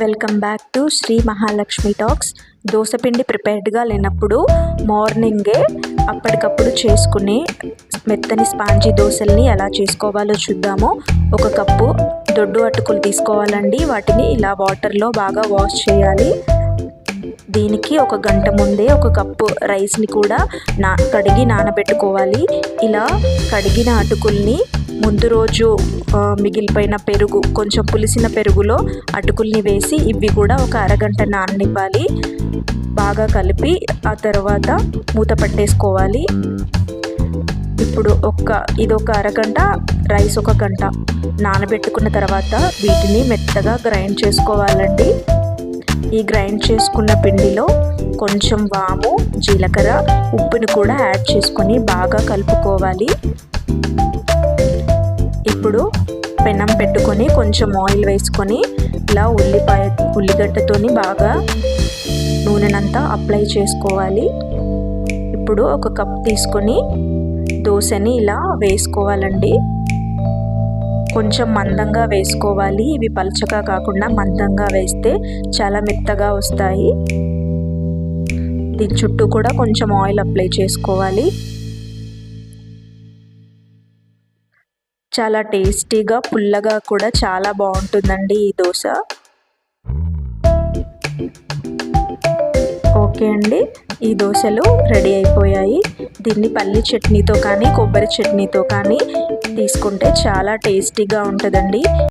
Welcome back to Shri Mahalakshmi talks దోశపిండి ప్రిపేర్డ్గా లేనప్పుడు మార్నింగే అప్పటికప్పుడు చేసుకునే మెత్తని స్పాంజీ దోశల్ని ఎలా చేసుకోవాలో చూద్దాము. ఒక కప్పు దొడ్డు అటుకులు తీసుకోవాలండి. వాటిని ఇలా వాటర్లో బాగా వాష్ చేయాలి. దీనికి ఒక గంట ముందే ఒక కప్పు రైస్ని కూడా నా కడిగి నానబెట్టుకోవాలి. ఇలా కడిగిన అటుకుల్ని ముందు రోజు మిగిలిపోయిన పెరుగు కొంచెం పులిసిన పెరుగులో అటుకుల్ని వేసి ఇవి కూడా ఒక అరగంట నాననివ్వాలి. బాగా కలిపి ఆ తర్వాత మూత పట్టేసుకోవాలి. ఇప్పుడు ఒక ఇది ఒక అరగంట రైస్ ఒక గంట నానబెట్టుకున్న తర్వాత వీటిని మెత్తగా గ్రైండ్ చేసుకోవాలండి. ఈ గ్రైండ్ చేసుకున్న పిండిలో కొంచెం వాము జీలకర్ర ఉప్పుని కూడా యాడ్ చేసుకొని బాగా కలుపుకోవాలి. ఇప్పుడు పెనం పెట్టుకొని కొంచెం ఆయిల్ వేసుకొని ఇలా ఉల్లిపాయ ఉల్లిగడ్డతోని బాగా నూనెనంతా అప్లై చేసుకోవాలి. ఇప్పుడు ఒక కప్ తీసుకొని దోశని ఇలా వేసుకోవాలండి. కొంచెం మందంగా వేసుకోవాలి. ఇవి పలచగా కాకుండా మందంగా వేస్తే చాలా మెత్తగా వస్తాయి. దీని చుట్టూ కూడా కొంచెం ఆయిల్ అప్లై చేసుకోవాలి. చాలా టేస్టీగా పుల్లగా కూడా చాలా బాగుంటుందండి ఈ దోశ. ఓకే అండి. ఈ దోశలు రెడీ అయిపోయాయి. దీన్ని పల్లి చట్నీతో కానీ కొబ్బరి చట్నీతో కానీ తీసుకుంటే చాలా టేస్టీగా ఉంటుందండి.